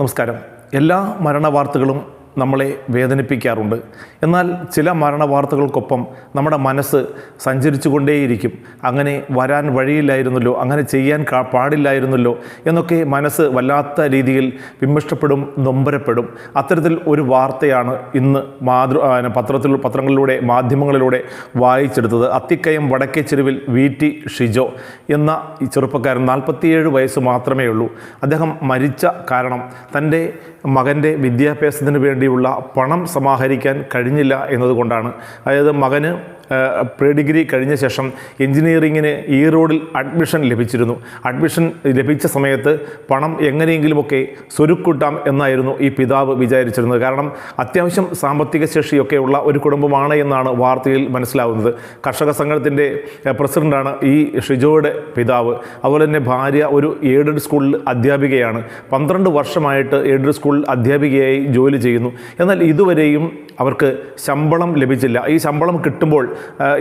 നമസ്കാരം. എല്ലാ മരണ വാർത്തകളും നമ്മളെ വേദനിപ്പിക്കാറുണ്ട്. എന്നാൽ ചില മരണ വാർത്തകൾക്കൊപ്പം നമ്മുടെ മനസ്സ് സഞ്ചരിച്ചു കൊണ്ടേയിരിക്കും അങ്ങനെ വരാൻ വഴിയില്ലായിരുന്നല്ലോ അങ്ങനെ ചെയ്യാൻ പാടില്ലായിരുന്നല്ലോ എന്നൊക്കെ മനസ്സ് വല്ലാത്ത രീതിയിൽ വിമർശപ്പെടും നൊമ്പരപ്പെടും. അത്തരത്തിൽ ഒരു വാർത്തയാണ് ഇന്ന് മാതൃ പത്രത്തിൽ പത്രങ്ങളിലൂടെ മാധ്യമങ്ങളിലൂടെ വായിച്ചെടുത്തത്. അത്തിക്കയം വടക്കേ ചെരുവിൽ വി ടി ഷിജോ എന്ന ഈ ചെറുപ്പക്കാരൻ നാൽപ്പത്തിയേഴ് വയസ്സ് മാത്രമേ ഉള്ളൂ അദ്ദേഹം മരിച്ച കാരണം തന്റെ മകന്റെ വിദ്യാഭ്യാസത്തിന് വേണ്ടിയുള്ള പണം സമാഹരിക്കാൻ കഴിഞ്ഞില്ല എന്നതുകൊണ്ടാണ്. അതായത് മകന് പ്രീ ഡിഗ്രി കഴിഞ്ഞ ശേഷം എഞ്ചിനീയറിങ്ങിന് ഈ റോഡിൽ അഡ്മിഷൻ ലഭിച്ചിരുന്നു. അഡ്മിഷൻ ലഭിച്ച സമയത്ത് പണം എങ്ങനെയെങ്കിലുമൊക്കെ സ്വരുക്കൂട്ടാം എന്നായിരുന്നു ഈ പിതാവ് വിചാരിച്ചിരുന്നത്. കാരണം അത്യാവശ്യം സാമ്പത്തിക ശേഷിയൊക്കെ ഉള്ള ഒരു കുടുംബമാണ് എന്നാണ് വാർത്തയിൽ മനസ്സിലാവുന്നത്. കർഷക സംഘത്തിന്റെ പ്രസിഡന്റാണ് ഈ ഷിജോയുടെ പിതാവ്. അതുപോലെ തന്നെ ഭാര്യ ഒരു എയ്ഡഡ് സ്കൂളിൽ അധ്യാപികയാണ്. പന്ത്രണ്ട് വർഷമായിട്ട് എയ്ഡഡ് സ്കൂളിൽ അധ്യാപികയായി ജോലി ചെയ്യുന്നു. എന്നാൽ ഇതുവരെയും അവർക്ക് ശമ്പളം ലഭിച്ചില്ല. ഈ ശമ്പളം കിട്ടുമ്പോൾ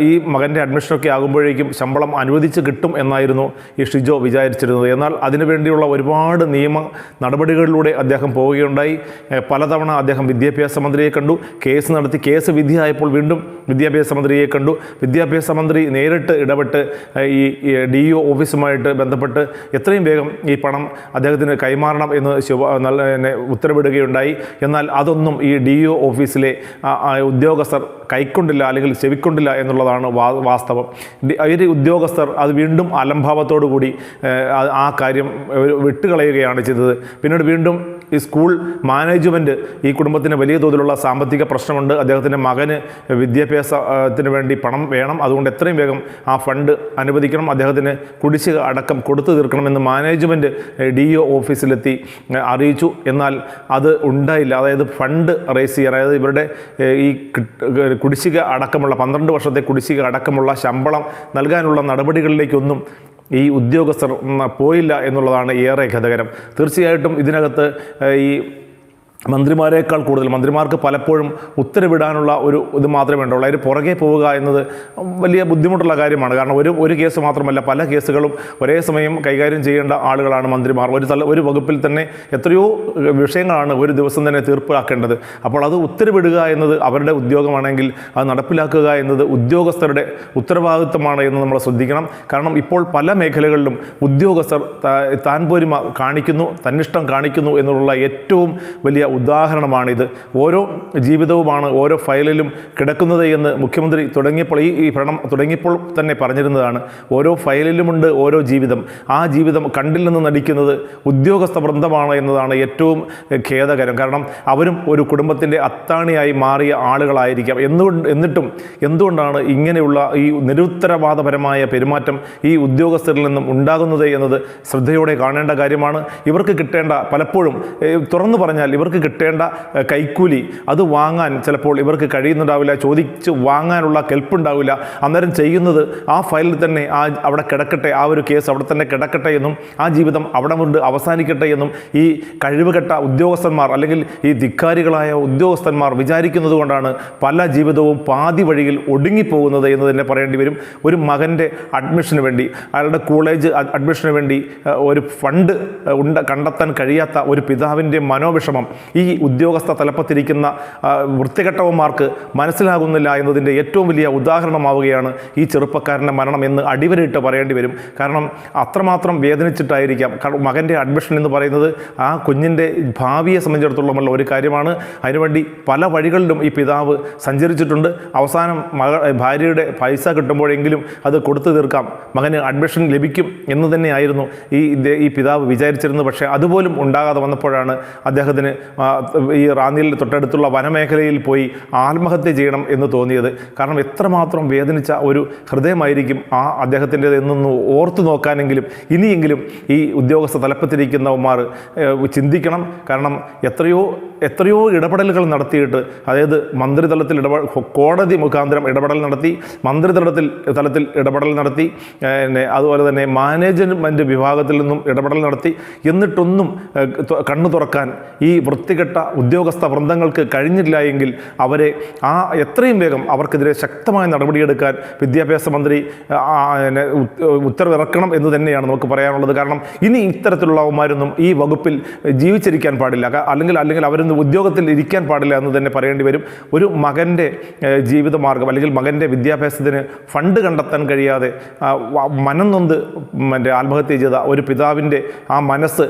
ഈ മകന്റെ അഡ്മിഷനൊക്കെ ആകുമ്പോഴേക്കും ശമ്പളം അനുവദിച്ച് കിട്ടും എന്നായിരുന്നു ഈ ഷിജോ വിചാരിച്ചിരുന്നത്. എന്നാൽ അതിനുവേണ്ടിയുള്ള ഒരുപാട് നിയമ നടപടികളിലൂടെ അദ്ദേഹം പോവുകയുണ്ടായി. പലതവണ അദ്ദേഹം വിദ്യാഭ്യാസ മന്ത്രിയെ കണ്ടു. കേസ് നടത്തി കേസ് വിധിയായപ്പോൾ വീണ്ടും വിദ്യാഭ്യാസ മന്ത്രിയെ കണ്ടു. വിദ്യാഭ്യാസ മന്ത്രി നേരിട്ട് ഇടപെട്ട് ഈ ഡി ഒ ഓഫീസുമായിട്ട് ബന്ധപ്പെട്ട് എത്രയും വേഗം ഈ പണം അദ്ദേഹത്തിന് കൈമാറണം എന്ന് ശുഭ നല്ല ഉത്തരവിടുകയുണ്ടായി. എന്നാൽ അതൊന്നും ഈ ഡി ഒ ഓഫീസിലെ ഉദ്യോഗസ്ഥർ കൈക്കൊണ്ടില്ല അല്ലെങ്കിൽ ചെവിക്കൊണ്ടില്ല എന്നുള്ളതാണ് വാസ്തവം. ഒരു ഉദ്യോഗസ്ഥർ അത് വീണ്ടും അലംഭാവത്തോടു കൂടി ആ- കാര്യം വിട്ടുകളയുകയാണ് ചെയ്തത്. പിന്നീട് വീണ്ടും ഈ സ്കൂൾ മാനേജ്മെന്റ് ഈ കുടുംബത്തിന് വലിയ തോതിലുള്ള സാമ്പത്തിക പ്രശ്നമുണ്ട്. അദ്ദേഹത്തിന്റെ മകന് വിദ്യാഭ്യാസത്തിന് വേണ്ടി പണം വേണം. അതുകൊണ്ട് എത്രയും വേഗം ആ ഫണ്ട് അനുവദിക്കണം. അദ്ദേഹത്തിന് കുടിശ്ശിക അടക്കം കൊടുത്തു തീർക്കണമെന്ന് മാനേജ്മെന്റ് ഡി ഒ ഓഫീസിലെത്തി അറിയിച്ചു. എന്നാൽ അത് ഉണ്ടായില്ല. അതായത് ഫണ്ട് റേസ് ചെയ്യാൻ അതായത് ഇവരുടെ ഈ കുടിശ്ശിക അടക്കമുള്ള പന്ത്രണ്ട് വർഷത്തെ കുടിശ്ശിക അടക്കമുള്ള ശമ്പളം നൽകാനുള്ള നടപടികളിലേക്കൊന്നും ഈ ഉദ്യോഗസ്ഥർ പോയില്ല എന്നുള്ളതാണ് ഏറെ ഖതകരം തീർച്ചയായിട്ടും ഇതിനകത്ത് ഈ മന്ത്രിമാരെക്കാൾ കൂടുതൽ മന്ത്രിമാർക്ക് പലപ്പോഴും ഉത്തരവിടാനുള്ള ഒരു ഇത് മാത്രമേ ഉണ്ടാവുള്ളൂ. അതിന് പുറകെ പോവുക എന്നത് വലിയ ബുദ്ധിമുട്ടുള്ള കാര്യമാണ്. കാരണം ഒരു ഒരു കേസ് മാത്രമല്ല പല കേസുകളും ഒരേ സമയം കൈകാര്യം ചെയ്യേണ്ട ആളുകളാണ് മന്ത്രിമാർ. ഒരു തല ഒരു വകുപ്പിൽ തന്നെ എത്രയോ വിഷയങ്ങളാണ് ഒരു ദിവസം തന്നെ തീർപ്പാക്കേണ്ടത്. അപ്പോൾ അത് ഉത്തരവിടുക എന്നത് അവരുടെ ഉദ്യോഗമാണെങ്കിൽ അത് നടപ്പിലാക്കുക എന്നത് ഉദ്യോഗസ്ഥരുടെ ഉത്തരവാദിത്തമാണ് എന്ന് നമ്മൾ ശ്രദ്ധിക്കണം. കാരണം ഇപ്പോൾ പല മേഖലകളിലും ഉദ്യോഗസ്ഥർ താ- താൻ പോരുമ കാണിക്കുന്നു തന്നിഷ്ടം കാണിക്കുന്നു എന്നുള്ള ഏറ്റവും വലിയ ഉദാഹരണമാണിത്. ഓരോ ജീവിതവുമാണ് ഓരോ ഫയലിലും കിടക്കുന്നത് എന്ന് മുഖ്യമന്ത്രി തുടങ്ങിയപ്പോൾ ഈ ഈ ഭരണം തുടങ്ങിയപ്പോൾ തന്നെ പറഞ്ഞിരുന്നതാണ്. ഓരോ ഫയലിലുമുണ്ട് ഓരോ ജീവിതം. ആ ജീവിതം കണ്ടിൽ നിന്ന് നടിക്കുന്നത് ഉദ്യോഗസ്ഥ വൃന്ദമാണ് എന്നതാണ് ഏറ്റവും ഖേദകരം. കാരണം അവരും ഒരു കുടുംബത്തിന്റെ അത്താണിയായി മാറിയ ആളുകളായിരിക്കാം. എന്തുകൊണ്ട് എന്നിട്ടും എന്തുകൊണ്ടാണ് ഇങ്ങനെയുള്ള ഈ നിരുത്തരവാദപരമായ പെരുമാറ്റം ഈ ഉദ്യോഗസ്ഥരിൽ നിന്നും ഉണ്ടാകുന്നത് എന്നത് ശ്രദ്ധയോടെ കാണേണ്ട കാര്യമാണ്. ഇവർക്ക് കിട്ടേണ്ട പലപ്പോഴും തുറന്നു പറഞ്ഞാൽ ഇവർക്ക് കിട്ടേണ്ട കൈക്കൂലി അത് വാങ്ങാൻ ചിലപ്പോൾ ഇവർക്ക് കഴിയുന്നുണ്ടാവില്ല ചോദിച്ച് വാങ്ങാനുള്ള കെൽപ്പുണ്ടാവില്ല. അന്നേരം ചെയ്യുന്നത് ആ ഫയലിൽ തന്നെ ആ അവിടെ കിടക്കട്ടെ ആ ഒരു കേസ് അവിടെ തന്നെ കിടക്കട്ടെ എന്നും ആ ജീവിതം അവിടെ കൊണ്ട് അവസാനിക്കട്ടെ എന്നും ഈ കഴിവുകെട്ട ഉദ്യോഗസ്ഥന്മാർ അല്ലെങ്കിൽ ഈ ധിക്കാരികളായ ഉദ്യോഗസ്ഥന്മാർ വിചാരിക്കുന്നത് കൊണ്ടാണ് പല ജീവിതവും പാതി വഴിയിൽ ഒടുങ്ങിപ്പോകുന്നത് എന്ന് തന്നെ പറയേണ്ടി വരും. ഒരു മകന്റെ അഡ്മിഷന് വേണ്ടി അയാളുടെ കോളേജ് അഡ്- അഡ്മിഷന് വേണ്ടി ഒരു ഫണ്ട് ഉണ്ട കണ്ടെത്താൻ കഴിയാത്ത ഒരു പിതാവിന്റെ മനോവിഷമം ഈ ഉദ്യോഗസ്ഥ തലപ്പത്തിരിക്കുന്ന വൃത്തികെട്ടവന്മാർക്ക് മനസ്സിലാകുന്നില്ല എന്നതിന്റെ ഏറ്റവും വലിയ ഉദാഹരണമാവുകയാണ് ഈ ചെറുപ്പക്കാരന്റെ മരണം എന്ന് അടിവരയിട്ട് പറയേണ്ടി വരും. കാരണം അത്രമാത്രം വേദനിച്ചിട്ടായിരിക്കാം. മകന്റെ അഡ്മിഷൻ എന്ന് പറയുന്നത് ആ കുഞ്ഞിന്റെ ഭാവിയെ സംബന്ധിച്ചിടത്തോളമുള്ള ഒരു കാര്യമാണ്. അതിനുവേണ്ടി പല വഴികളിലും ഈ പിതാവ് സഞ്ചരിച്ചിട്ടുണ്ട്. അവസാനം മക ഭാര്യയുടെ പൈസ കിട്ടുമ്പോഴെങ്കിലും അത് കൊടുത്തു തീർക്കാം. മകന് അഡ്മിഷൻ ലഭിക്കും എന്ന് തന്നെയായിരുന്നു ഈ ഈ പിതാവ് വിചാരിച്ചിരുന്നത്. പക്ഷേ അതുപോലും ഉണ്ടാകാതെ വന്നപ്പോഴാണ് അദ്ദേഹത്തിന് ഈ റാന്നിയിൽ തൊട്ടടുത്തുള്ള വനമേഖലയിൽ പോയി ആത്മഹത്യ ചെയ്യണം എന്ന് തോന്നിയത്. കാരണം എത്രമാത്രം വേദനിച്ച ഒരു ഹൃദയമായിരിക്കും ആ അദ്ദേഹത്തിന്റെ എന്നൊന്ന് ഓർത്തു നോക്കാനെങ്കിലും ഇനിയെങ്കിലും ഈ ഉദ്യോഗസ്ഥ തലപ്പത്തിരിക്കുന്നവന്മാർ ചിന്തിക്കണം. കാരണം എത്രയോ എത്രയോ ഇടപെടലുകൾ നടത്തിയിട്ട് അതായത് മന്ത്രിതലത്തിൽ ഇടപെ കോടതി മുഖാന്തരം ഇടപെടൽ നടത്തി മന്ത്രിതലത്തിൽ തലത്തിൽ ഇടപെടൽ നടത്തി പിന്നെ അതുപോലെ തന്നെ മാനേജ്മെന്റ് വിഭാഗത്തിൽ നിന്നും ഇടപെടൽ നടത്തി എന്നിട്ടൊന്നും കണ്ണു തുറക്കാൻ ഈ വൃത്തി വൃത്തികെട്ട ഉദ്യോഗസ്ഥ വൃന്ദങ്ങൾക്ക് കഴിഞ്ഞില്ല എങ്കിൽ അവരെ ആ എത്രയും വേഗം അവർക്കെതിരെ ശക്തമായ നടപടിയെടുക്കാൻ വിദ്യാഭ്യാസ മന്ത്രി ഉത്തരവിറക്കണം എന്ന് തന്നെയാണ് നമുക്ക് പറയാനുള്ളത്. കാരണം ഇനി ഇത്തരത്തിലുള്ളവന്മാരൊന്നും ഈ വകുപ്പിൽ ജീവിച്ചിരിക്കാൻ പാടില്ല. അല്ലെങ്കിൽ അല്ലെങ്കിൽ അവരൊന്നും ഉദ്യോഗത്തിൽ ഇരിക്കാൻ പാടില്ല എന്ന് തന്നെ പറയേണ്ടി വരും. ഒരു മകന്റെ ജീവിതമാർഗം അല്ലെങ്കിൽ മകന്റെ വിദ്യാഭ്യാസത്തിന് ഫണ്ട് കണ്ടെത്താൻ കഴിയാതെ മനം നൊന്ത് മറ്റേ ആത്മഹത്യ ചെയ്ത ഒരു പിതാവിന്റെ ആ മനസ്സ്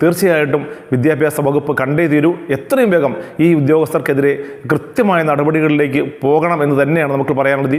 തീർച്ചയായിട്ടും വിദ്യാഭ്യാസ വകുപ്പ് കണ്ടേ തീരൂ എത്രയും വേഗം ഈ ഉദ്യോഗസ്ഥർക്കെതിരെ കൃത്യമായ നടപടികളിലേക്ക് പോകണം എന്ന് തന്നെയാണ് നമുക്ക് പറയാനുള്ളത്.